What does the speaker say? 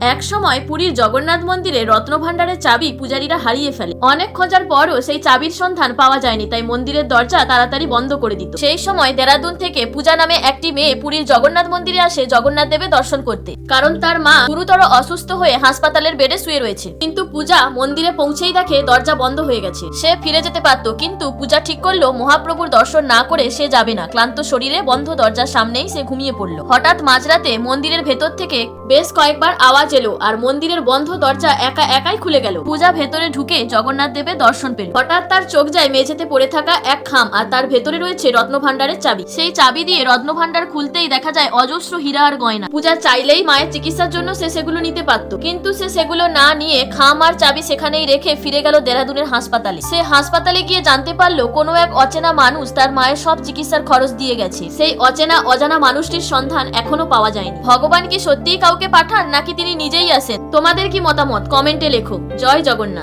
এক সময় পুরীর জগন্নাথ মন্দিরে রত্নভাণ্ডারের চাবি পূজারীরা হারিয়ে ফেলে। অনেক খোঁজার পরও সেই চাবির সন্ধান পাওয়া যায়নি, তাই মন্দিরের দরজা তাড়াতাড়ি বন্ধ করে দিত। সেই সময় দেরাদুন থেকে পূজা নামে একটি মেয়ে পুরীর জগন্নাথ মন্দিরে আসে জগন্নাথ দেবের দর্শন করতে। কারণ তার মা গুরুতর অসুস্থ হয়ে হাসপাতালের বেডে শুয়ে রয়েছে। কিন্তু পূজা মন্দিরে পৌঁছেই দেখে দরজা বন্ধ হয়ে গেছে। সে ফিরে যেতে পারত, কিন্তু পূজা ঠিক করল মহাপ্রভুর দর্শন না করে সে যাবে না। ক্লান্ত শরীরে বন্ধ দরজার সামনেই সে ঘুমিয়ে পড়ল। হঠাৎ মাঝরাতে মন্দিরের ভেতর থেকে বেশ কয়েকবার আওয়াজ এলো আর মন্দিরের বন্ধ দরজা একা একাই খুলে গেল। পূজা ভেতরে ঢুকে জগন্নাথ দেবের দর্শন পেল। হঠাৎ তার চোখ যায় মেঝেতে পড়ে থাকা এক খাম আর তার ভেতরে রয়েছে রত্নভাণ্ডারের চাবি। সেই চাবি দিয়ে রত্নভাণ্ডার খুলতেই দেখা যায় অজস্র হীরা আর গয়না। পূজা চাইলেই মায়ের চিকিৎসার জন্য সে সেগুলো নিতে পারত, কিন্তু সে সেগুলো না নিয়ে খাম আর চাবি সেখানেই রেখে ফিরে গেল দেরাদুনের হাসপাতালে। সে হাসপাতালে গিয়ে জানতে পারল, কোনো এক অচেনা মানুষ তার মায়ের সব চিকিৎসার খরচ দিয়ে গেছে। সেই অচেনা, অজানা মানুষটির সন্ধান এখনও পাওয়া যায়নি। ভগবান কি সত্যিই কাউকে পাঠান, নাকি তিনি নিজেই আছেন তোমাদের কি মতামত? কমেন্টে লেখো। জয় জগন্নাথ।